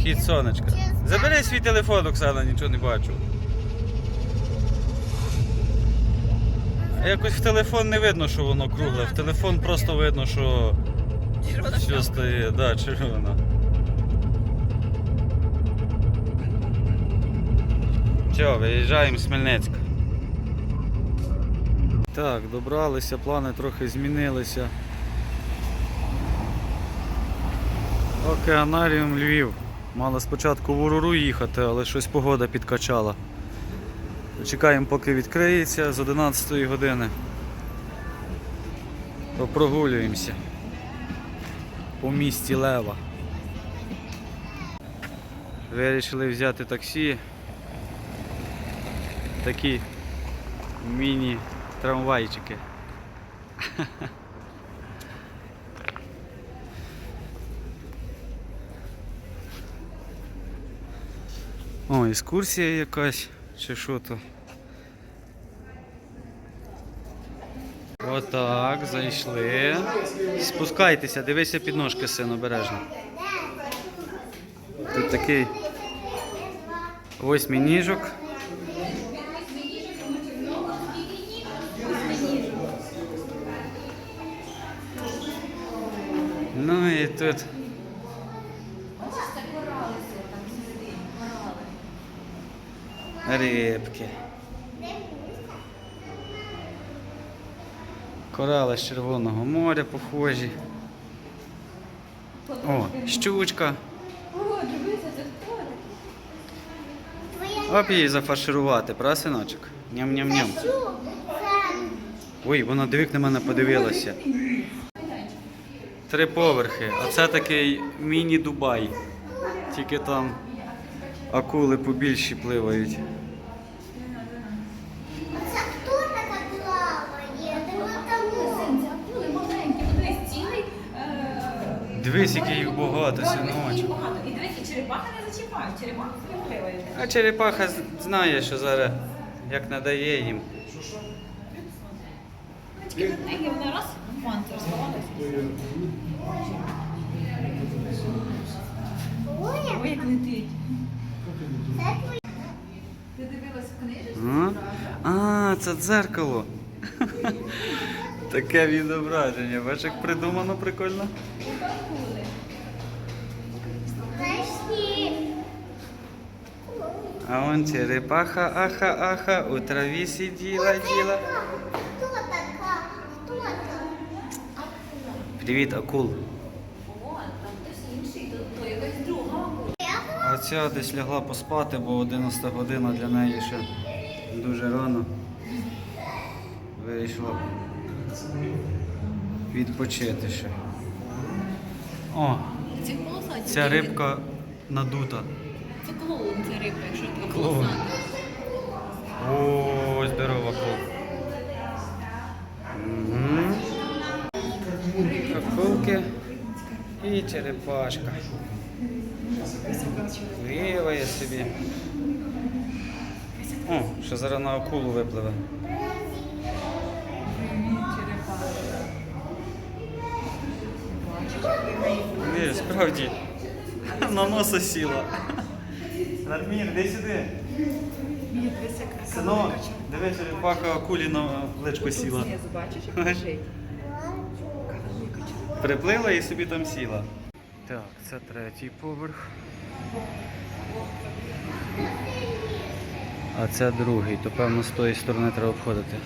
Схід сонечка. Забери свій телефон, Оксана, нічого не бачу. Якось в телефон не видно, що воно кругле. В телефон просто видно, що пляма. стає. Да, червона. Все, виїжджаємо з Хмельницька. Так, добралися, плани трохи змінилися. Океанаріум Львів. Мали спочатку в Уруру їхати, але щось погода підкачала. Чекаємо, поки відкриється з 11 години. То прогулюємося по місті Лева. Вирішили взяти таксі. Такі міні-трамвайчики. О, екскурсія якась, чи що то. Отак, зайшли. Спускайтеся, дивися під ножки, син, обережно. Тут такий восьмий ніжок. Ну і тут. Рибки. Корали з Червоного моря похожі. О, щучка. О, дивися, це хто? Оп її зафарширувати, пра, синочок? Ням-ням-ням. Ой, вона дивик на мене подивилася. Три поверхи. А це такий міні-Дубай. Тільки там акули побільші пливають. Це хто така плаває? Де вона там Син, це акули маленькі, подивись, цілий. е, Дивись, який їх багато, синочок. І дивись, і черепахи не зачіпають, черепахи не. А черепаха знає, що зараз як надає їм. Тільки на неї вона раз, панцир сховалася. Ой, як летить. Ти дивилась в а це дзеркало. Таке відображення. Бачиш, як придумано прикольно. А он черепаха, аха, аха, у траві сиділа, діла. Хто така? Хто там? Привіт, акул. О, там хтось інший, то, то якась друга акула. А ця десь лягла поспати, бо 11 година для неї ще дуже рано. Вирішила відпочити ще. О, ця рибка надута. Це клоун, ця рибка, якщо така Клоун. полосата. О, здорова акул. Акулки і черепашка. Виває собі. О, що зараз на акулу випливе. Ні, справді. На носа сіла. Радмір, де сюди. Ні, дивись, черепаха акулі на плечко сіла. Бачиш, як лежить? Приплила і собі там сіла. Так, це третій поверх. А це другий, то певно з тої сторони треба обходити.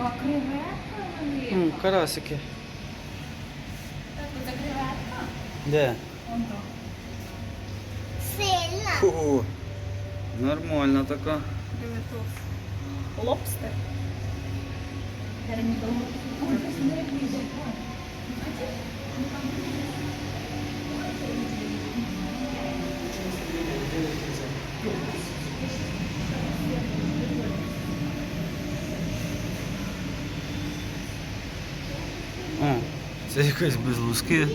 А креветка велика. М, карасики. Так, це креветка. Де? Вон там. Сильно. Фу. Нормально така. Креветос. Лобстер. Термідор. Ой, це якась без луски.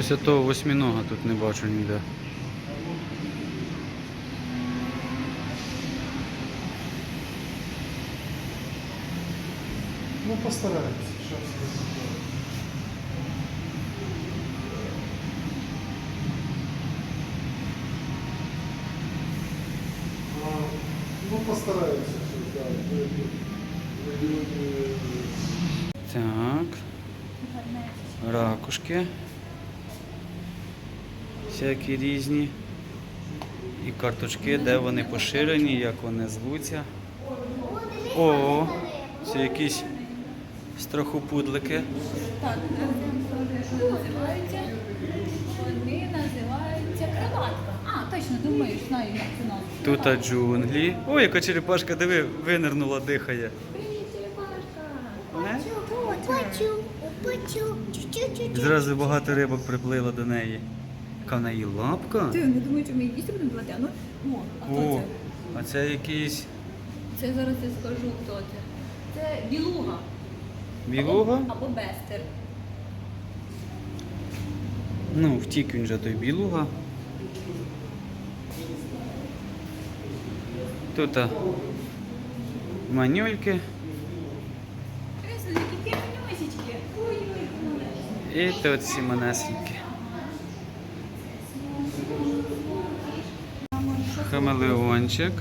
Щось я того восьмінога тут не бачу ніде. Ну, постараемся. Сейчас. А, Ну, постараемся. всё, да. Вы- вы- вы- вы- Так, ракушки. Всякі різні. І карточки, де вони поширені, як вони звуться. О, це якісь страхопудлики. Так, вони називаються. Вони називаються кроватка. А, точно, думаю, знаю, як це назва. Тут а джунглі. Ой, яка черепашка, диви, винирнула, дихає. Привіт, черепашка. Не? Хочу, хочу. Зразу багато рибок приплило до неї. Яка в неї лапка? Ти не думаю, що ми її їсти будемо давати? А ну, о, а хто О, це? а це якийсь Це зараз я скажу, хто це. Це білуга. білуга. Або, або бестер. Ну, втік він же той білуга. Тут а, манюльки які і тут всі манесенькі. Хамелеончик,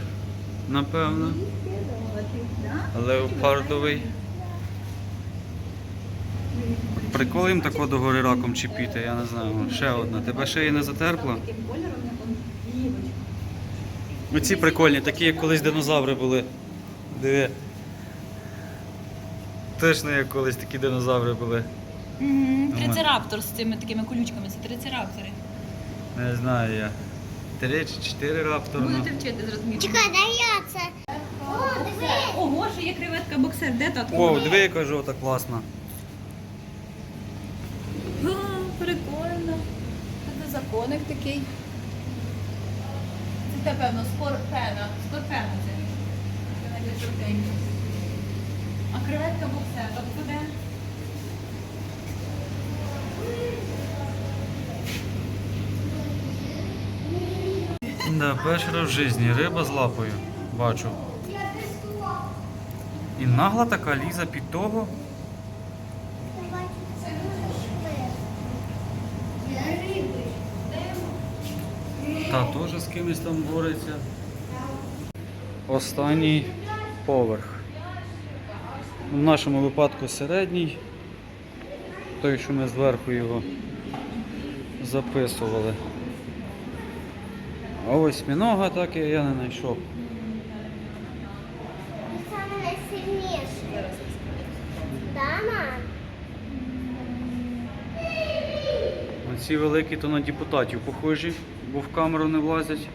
напевно. Леопардовий. Прикол їм тако догори раком чіпіти, я не знаю. Ще одна. Тебе ще і не он. Оці прикольні, такі як колись динозаври були. Диви. Точно як колись такі динозаври були. Трицераптор з цими такими колючками, це трицераптори. Не знаю я. Три чи чотири рапторно. Будете вчити зрозуміти. Чекай, дай я це. О, диви. Ого, ще є креветка боксер, де татко? О, диви, яка жовта класна. А, прикольно. Це законик такий. Це те, певно, скорпена. Скорпена це. Це навіть жовтенька. А креветка боксер, тобто де? Да, перший раз в житті риба з лапою. Бачу. І нагла така ліза під того. Та теж з кимось там бореться. Останній поверх. В нашому випадку середній. Той, що ми зверху його записували. А ось мінога так і я не знайшов. Це саме найсильніше. Да, мам? Оці великі то на депутатів похожі, бо в камеру не влазять.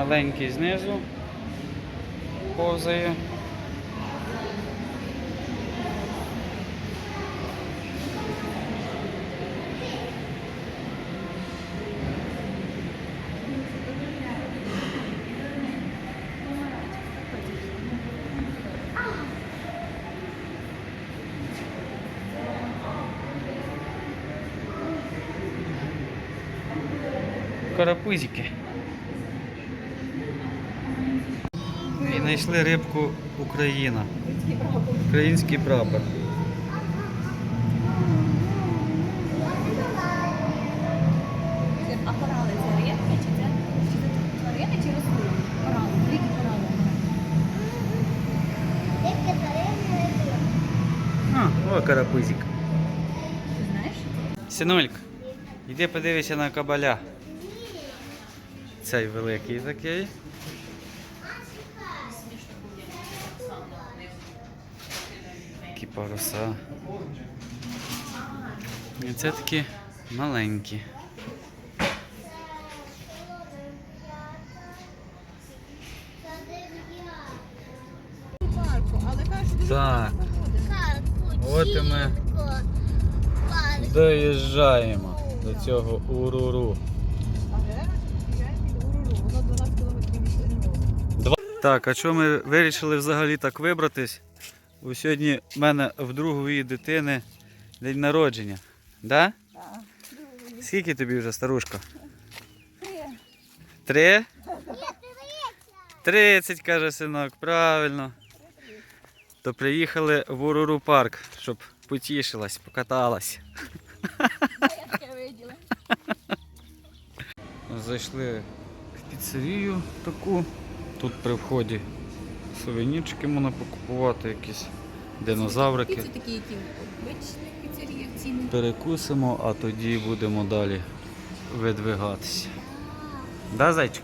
А, маленький знизу повзає. Карапузики. Знайшли рибку Україна. Український прапор. А корали це рибки чи це чи рослини? О, карапузик. Ти знаєш? Синульк, іди подивися на кабаля. Цей великий такий. Паруса. І це такі маленькі. Так, От і ми. Доїжджаємо до цього уруру. Так, а чому ми вирішили взагалі так вибратись? Бо сьогодні в мене в другої дитини день народження. Да? Скільки тобі вже, старушка? Три. Три? Тридцять, каже синок, правильно. То приїхали в Уруру парк, щоб потішилась, покаталась. Зайшли в піцерію таку. Тут при вході сувенірчики можна покупувати, якісь динозаврики. Це такі, які в ціни. Перекусимо, а тоді будемо далі видвигатися. Да, зайчик?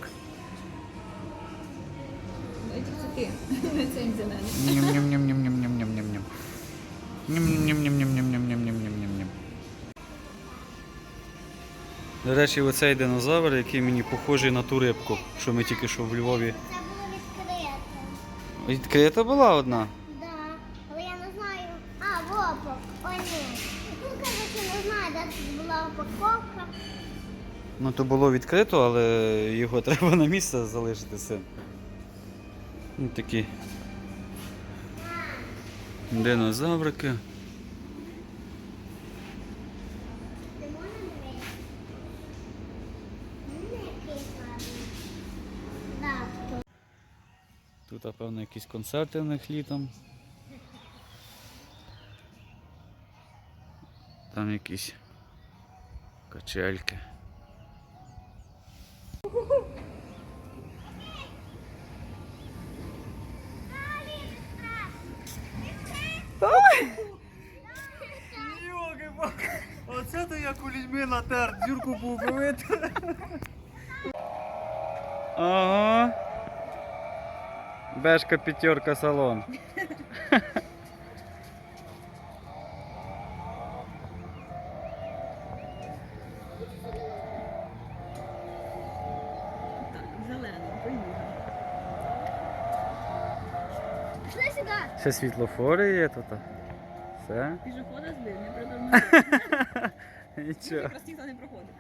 Знаєте, це ти. Це їм зелений. Ням-ням-ням-ням-ням-ням-ням-ням. Ням-ням-ням-ням-ням-ням-ням-ням-ням. До речі, оцей динозавр, який мені похожий на ту рибку, що ми тільки що в Львові. Відкрита була одна. Да. Але я не знаю. А, в О, ні. Ну, коротше, не знаю, де тут була упаковка. Ну то було відкрито, але його треба на місце залишити син. Ну, такі динозаврики. Ти можеш дивитися? Ну, який гарний. Да, тут. Тут, напевно, якісь концерти в них літом. Там якісь качельки. Оце то як у людьми натер, дюрку був побити. Ага. Бешка п'ятерка салон. Ще світлофори є тут. Все. Пішохода збив, не. Нічого. Якраз ніхто не проходить.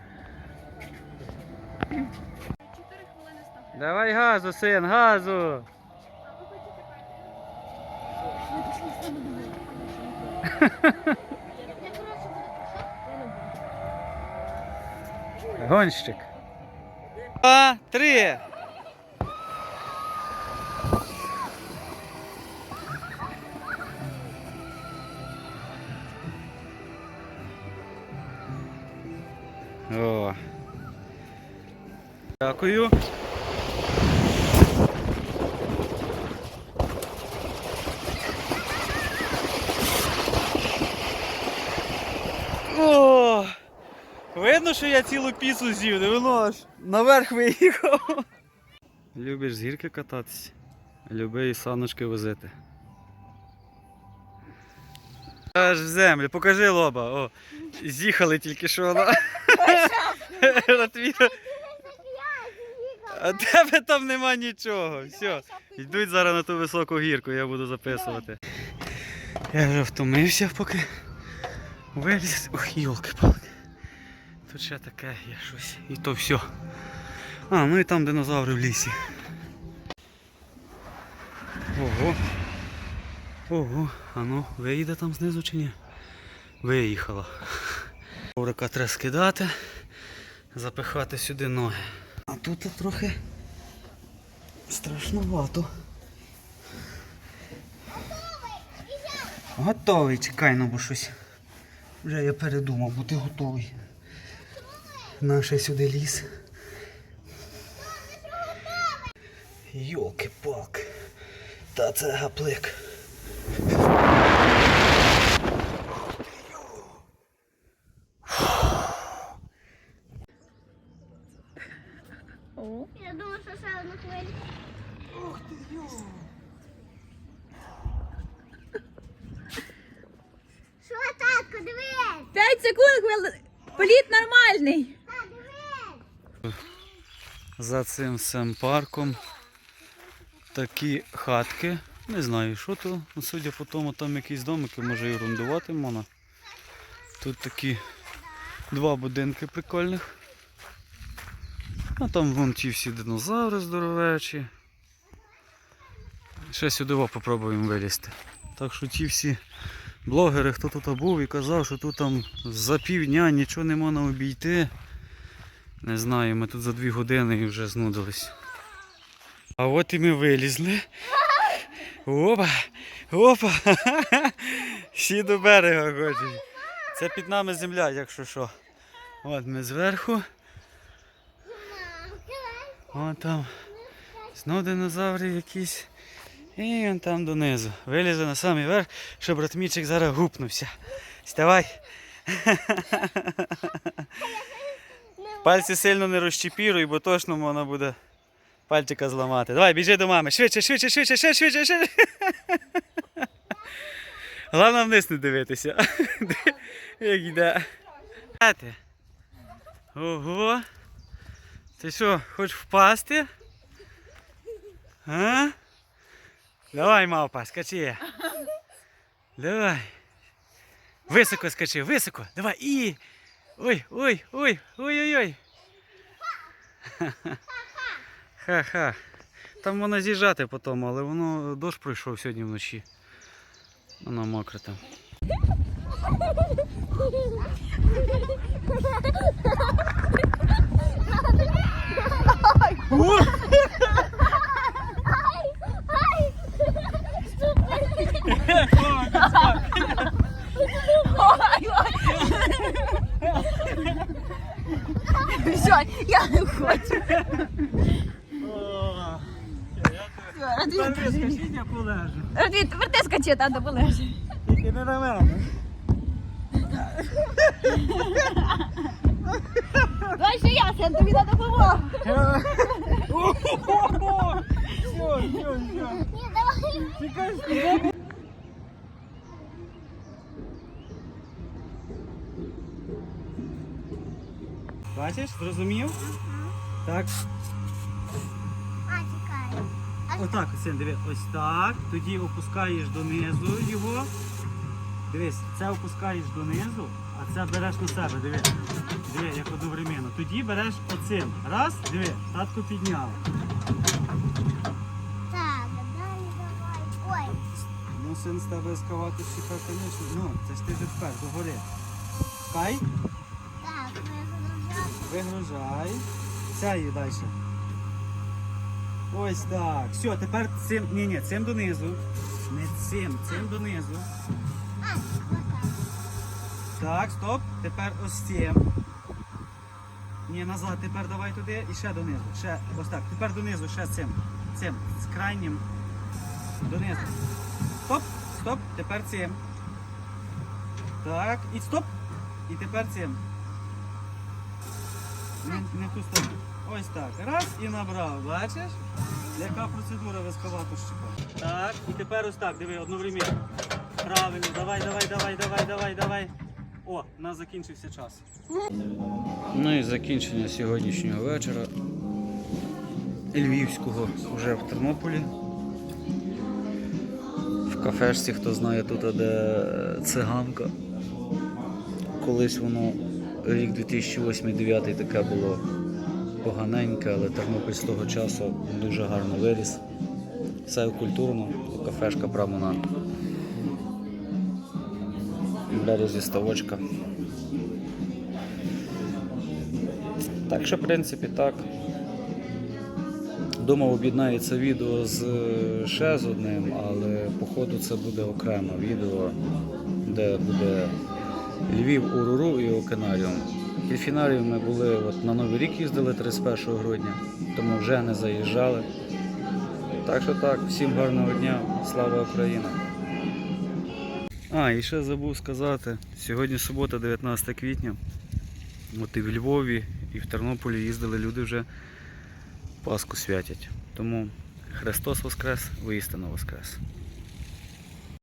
Чотири хвилини став. Давай газу, син, газу. Гонщик. Два, три. О. Дякую. О, видно, що я цілу піцу з'їв, не воно аж наверх виїхав. Любиш з гірки кататись? Люби і саночки возити. Аж в землю, покажи лоба. О, з'їхали тільки що. На... на. А тебе там нема нічого. Все. Йдуть зараз на ту високу гірку, я буду записувати. Я вже втомився, поки виліз. Ох, йолки-палки. Тут ще таке є щось. І то все. А, ну і там динозаври в лісі. Ого. Ого, а ну, виїде там знизу чи ні? Виїхала. Коврика треба скидати, запихати сюди ноги. А тут трохи страшновато. Готовий, чекай, ну бо щось. Вже я передумав бути готовий наше сюди ліс. йолки палки Та це гаплик. Я думаю, що ще одну. Ух ти йо! Що, татко, дивись? П'ять секунд хвилин. Політ нормальний. За цим всім парком такі хатки. Не знаю, що то. Ну, Судя по тому, там якісь домики, може і орендувати можна. Тут такі два будинки прикольних. А там вон ті всі динозаври здоровечі. Ще сюди попробуємо вилізти. Так що ті всі блогери, хто тут був і казав, що тут там за півдня нічого не можна обійти. Не знаю, ми тут за дві години і вже знудились. А от і ми вилізли. Опа! Опа! Всі до берега хочуть. Це під нами земля, якщо що. От ми зверху. Вон там знов динозаври якісь. І він там донизу. Вилізе на самий верх, щоб братмічик зараз гупнувся. Вставай. Пальці сильно не розчіпіруй, бо точно можна буде пальчика зламати. Давай, біжи до мами. Швидше, швидше, швидше, швидше, швидше, швидше. Головне вниз не дивитися. Як йде. Ого. Ти що, хочеш впасти? А? Давай, мавпа, скачи. Давай. Високо скачи, високо. Давай. І. Ой, ой, ой, ой-ой-ой. Ха-ха. Там воно з'їжджати потім, але воно дощ пройшов сьогодні вночі. Воно мокре там. Все, верти скачи, тато полежи. Тільки не на мене. Давай ще я, син, тобі на допомогу. Все, все, все. Ні, давай. Бачиш, зрозумів? Так. Отак, син, диви, ось так. Тоді опускаєш донизу його. Дивись, це опускаєш донизу, а це береш на себе, диви. Диви, як одновременно. Тоді береш оцим. Раз, диви, татку підняв. Так, далі давай. Ой. Ну, син з тебе ескаватор чекав, звісно. Ну, це ж ти вже тепер, догори. Пускай, Так, вигружати. вигружай. Сяй далі. Ось так. Все, тепер цим. Ні, ні, цим донизу. Не цим, цим донизу. Так, стоп. Тепер ось цим. Ні, назад, тепер давай туди і ще донизу. Ще ось так. Тепер донизу, ще цим. Цим. З крайнім. Донизу. Стоп, стоп, тепер цим. Так, і стоп. І тепер цим. Не, не ту сторону. Ось так. Раз і набрав. Бачиш? Яка процедура в ескаваторщика? Так, і тепер ось так, диви, одновременно. Правильно, давай, давай, давай, давай, давай, давай. О, у нас закінчився час. Ну і закінчення сьогоднішнього вечора. Львівського вже в Тернополі. В кафешці, хто знає тут, де циганка. Колись воно рік 2008-2009 таке було поганеньке, але Тернопіль з того часу дуже гарно виріс. Все культурно, кафешка прямо на березі ставочка. Так що, в принципі, так. Думав, об'єднається відео з ще з одним, але походу це буде окреме відео, де буде Львів, Уруру і Окенаріум. Дельфінаріум ми були от на Новий рік їздили 31 грудня, тому вже не заїжджали. Так що так, всім гарного дня, слава Україна! А, і ще забув сказати, сьогодні субота, 19 квітня. От і в Львові, і в Тернополі їздили люди вже Пасху святять. Тому Христос Воскрес, воістину Воскрес.